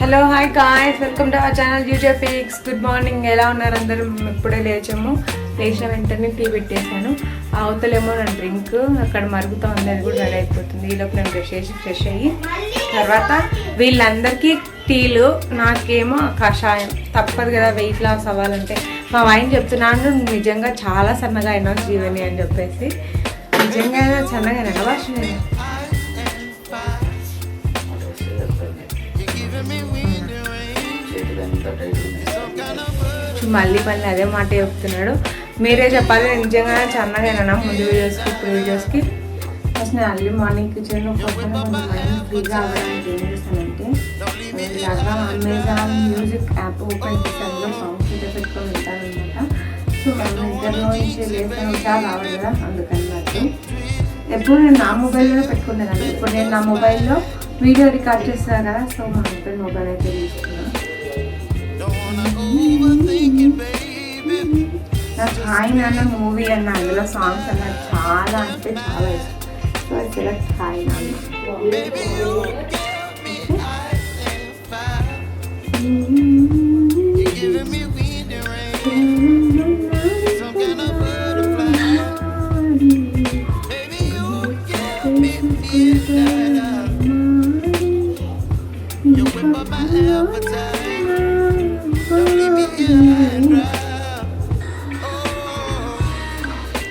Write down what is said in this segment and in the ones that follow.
Hello hi guys welcome to our channel YouTube fix good morning ఎలా ఉన్నారు అందరూ? ఇప్పుడే లేచాము. లేచిన వెంటనే టీ పెట్టేశాను. అవతలేమో నా డ్రింక్. అక్కడ మరుగుతూ ఉంది అది కూడా రెడీ అయిపోతుంది. ఈలోపు నేను బ్రష్ చేసి ఫ్రెష్ అయ్యి తర్వాత వీళ్ళందరికీ టీలు నాకేమో కషాయం. తప్పదు కదా వెయిట్ లాస్ అవ్వాలంటే. మా వైన్ చెప్తున్నాను నిజంగా చాలా సన్నగా అయినా జీవని అని చెప్పేసి. నిజంగా సన్నగా నడవాల్సి మళ్ళీ మళ్ళీ అదే మాట చెప్తున్నాడు. మీరే చెప్పాలి నేను నిజంగా సన్నగా ముందు వీడియోస్కి ఇప్పుడు వీడియోస్కి ఫస్ట్ నేను అర్లీ మార్నింగ్ కిచెన్లో పక్కన మైండ్ ఫ్రీగా అవ్వడానికి ఏం చేస్తానంటే ఇలాగా అమెజాన్ మ్యూజిక్ యాప్ ఓపెన్ చేసి అందులో సాంగ్స్ అయితే పెట్టుకొని ఉంటానమాట సో మేము ఇద్దరిలో నుంచి లేసిన ఉషా రావాలి కదా అందుకని నాకు ఎప్పుడు నేను నా మొబైల్లో పెట్టుకున్నాను ఇప్పుడు నేను నా మొబైల్లో వీడియో రికార్డ్ చేస్తున్నాను కదా సో మా హస్బెండ్ మొబైల్ అయితే తీసుకున్నాను నాకు హాయ్ నాన్న మూవీ అన్న అందులో సాంగ్స్ అన్న చాలా అంటే చాలా ఇష్టం సో ఐ సెలెక్ట్ హాయ్ నాన్న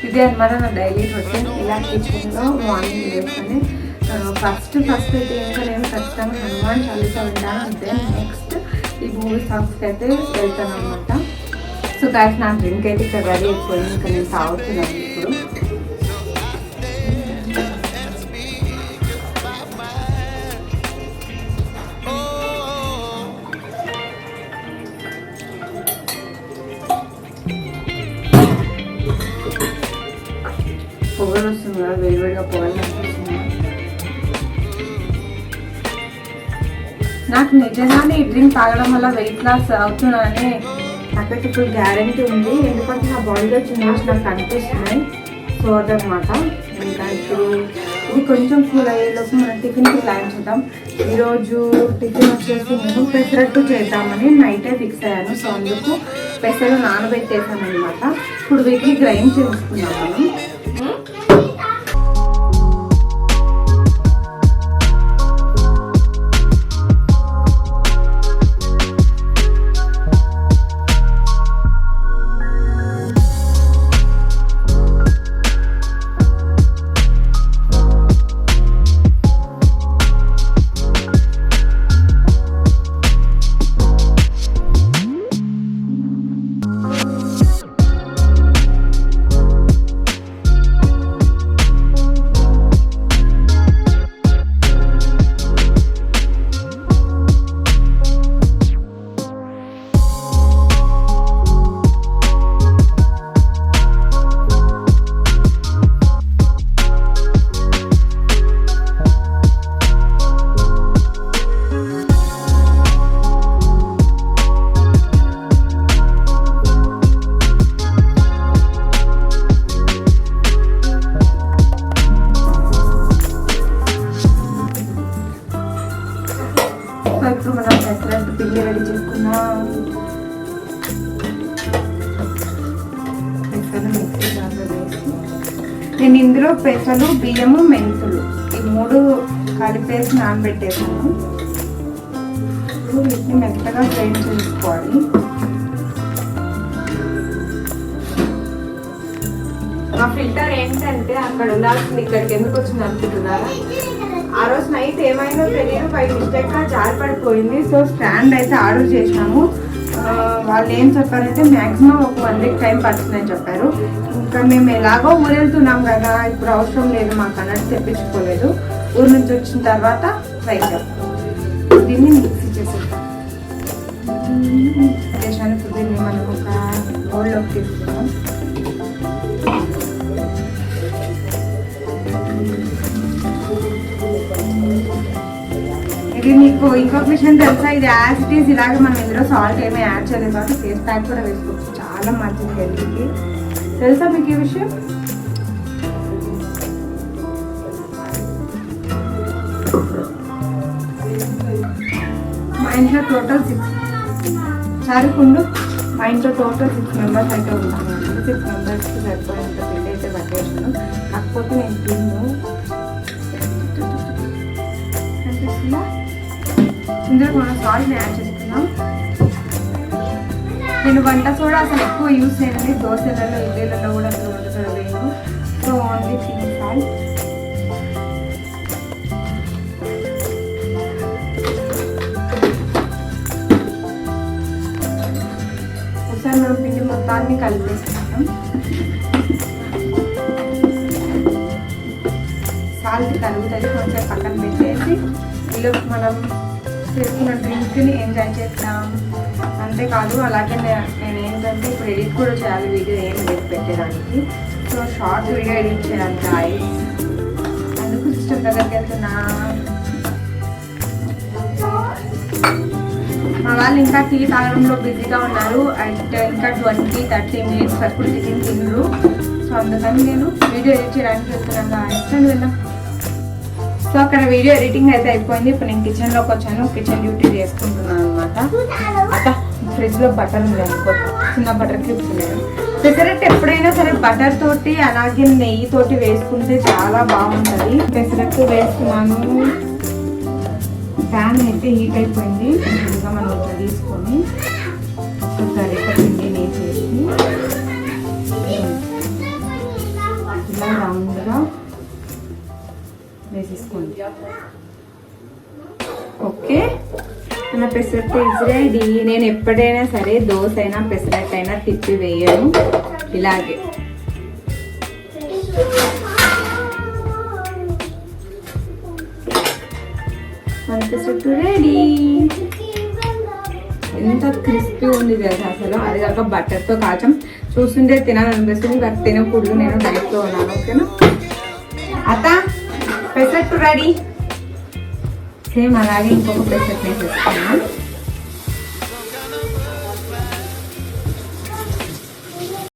ఇది అనమాట నా డైలీ రొటీన్. ఇలా కిచెన్లో మార్నింగ్ లేసుకొని ఫస్ట్ ఫస్ట్ అయితే ఇంకా నేను ఖచ్చితంగా హనుమాన్ చాలీసా వింటాను అంతే. నెక్స్ట్ ఈ మూవీ సాంగ్స్కి అయితే వెళ్తాను అనమాట సో గాయస్ నా డ్రింక్ అయితే ఇక్కడ రెడీ అయిపోయింది ఇంకా నేను తాగుతున్నాను ఇప్పుడు. పొగలు వస్తుంది కదా వేడివేడిగా నాకు నిజంగానే ఈ డ్రింక్ తాగడం వల్ల వెయిట్ లాస్ అవుతున్నానని నాకైతే ఇప్పుడు గ్యారంటీ ఉంది. ఎందుకంటే నా బాడీలో చేంజెస్ నాకు కనిపిస్తున్నాయి సో అదనమాట. ఇంకా ఇప్పుడు ఇది కొంచెం కూల్ అయ్యేలోపు మనం టిఫిన్కి ప్లాన్ చేద్దాం. ఈరోజు టిఫిన్ వచ్చేసి నేను పెసరట్టు చేద్దామని నైటే ఫిక్స్ అయ్యాను. సో అందుకు పెసరు నానబెట్టేసాను అనమాట ఇప్పుడు వీటిని గ్రైండ్ చేసుకున్నాం మనం. పెసరట్టు పిండి రెడీ చేసుకున్నాం పెసలు మిక్సీ జార్లో వేసి నేను ఇందులో పెసలు బియ్యము మెంతులు. ఈ మూడు కలిపేసి నానబెట్టేసాను. ఇప్పుడు వీటిని మెత్తగా గ్రైండ్ చేసుకోవాలి. మా ఫిల్టర్ ఏంటంటే అక్కడ ఉండాల్సింది ఇక్కడికి ఎందుకు వచ్చింది అనుకుంటున్నారా? ఆ రోజు నైట్ ఏమైందో తెలియదు. బై మిస్టేక్గా జారిపడిపోయింది. సో స్టాండ్ అయితే ఆర్డర్ చేసినాము వాళ్ళు ఏం చెప్పారంటే మ్యాక్సిమం ఒక వన్ వీక్ టైం పడుతుందని చెప్పారు. ఇంకా మేము ఎలాగో ఊరు వెళ్తున్నాం కదా ఇప్పుడు అవసరం లేదు మాకు అన్నట్టు తెప్పించుకోలేదు. ఊరి నుంచి వచ్చిన తర్వాత ట్రై చేస్తాం దీన్ని మిక్సీ చేసేస్తాం చేసాను ఇప్పుడు దీన్ని మనం ఒక బౌల్లోకి తీసుకున్నాం ఇది మీకు ఇంకొక విషయం తెలుసా ఇది యాసిటీస్ ఇలాగే మనం ఇందులో సాల్ట్ ఏమీ యాడ్ చేయలేదు కాబట్టి ఫేస్ ప్యాక్ కూడా వేసుకోవచ్చు. చాలా మంచిది హెల్త్కి తెలుసా మీకు ఈ విషయం? మా ఇంట్లో టోటల్ సిక్స్ చారుకుండు మా ఇంట్లో టోటల్ సిక్స్ మెంబర్స్ అయితే ఉంటాము సిక్స్ మెంబర్స్కి సరిపోయేంత పిండి అయితే పట్టేసాను కాకపోతే నేను తిన్ను. కనిపిస్తుందా? ఇందులో మనం సాల్ట్ యాడ్ చేసుకుందాం. నేను వంట సోడా అసలు ఎక్కువ యూస్ చేయండి దోశలలో ఇడ్లీలలో కూడా అసలు వంట సోడా వేయను. సో ఓన్లీ పింక్ సాల్ట్ ఒకసారి మనం పిండి మొత్తాన్ని కలిపేసుకుంటాం సాల్ట్ కలుగుతుంది కొంచెం పక్కన పెట్టేసి ఇలా మనం చేసుకున్న డ్రింక్ని ఎంజాయ్ చేస్తాం అంతేకాదు అలాగే నేను ఏంటంటే ఇప్పుడు ఎడిట్ కూడా చేయాలి వీడియో ఏం లేదు పెట్టేదానికి. సో షార్ట్ వీడియో ఎడిట్ చేయాలి గాయస్ అందుకు సిస్టమ్ దగ్గరికి వెళ్తున్నా. మా వాళ్ళు ఇంకా టీ తాగడంలో బిజీగా ఉన్నారు. అండ్ ఇంకా ట్వంటీ థర్టీ మినిట్స్ వరకు టిఫిన్ తినరు. సో అందుకని నేను వీడియో ఎడిట్ చేయడానికి వెళ్తున్నాను వెళ్ళాం సో అక్కడ వీడియో ఎడిటింగ్ అయితే అయిపోయింది. ఇప్పుడు నేను కిచెన్లోకి వచ్చాను. కిచెన్ డ్యూటీ చేసుకుంటున్నాను అనమాట అక్క ఫ్రిడ్జ్లో బటర్ ఉంది అనుకో. చిన్న బటర్ క్లిప్స్ ఉన్నాయి. పెసరట్టు ఎప్పుడైనా సరే బటర్ తోటి అలాగే నెయ్యి తోటి వేసుకుంటే చాలా బాగుంటుంది. పెసరట్టు వేసుకున్నాను. ప్యాన్ అయితే హీట్ అయిపోయింది. ఇంకా మనం ఇట్లా తీసుకొని ఒక గరిట పిండిని వేసేసి ఇలా రౌండ్గా వేసేసుకోండి ఓకే మన పెసరట్టు ఇజ్రే ఇది నేను ఎప్పుడైనా సరే దోశ అయినా పెసరట్టు అయినా తిప్పి వేయను. ఇలాగే. మన పెసరట్టు రెడీ ఎంత క్రిస్పీ ఉంది తెలుసా అసలు? అది కాక బట్టర్తో కాచం. చూస్తుంటే తినాలనిపిస్తుంది తినకూడదు. నేను డైట్లో ఉన్నాను ఓకేనా? అత్త? పెసరట్టు రెడీ సేమ్ అలాగే ఇంకొక పెసరట్టు వేసేస్తాను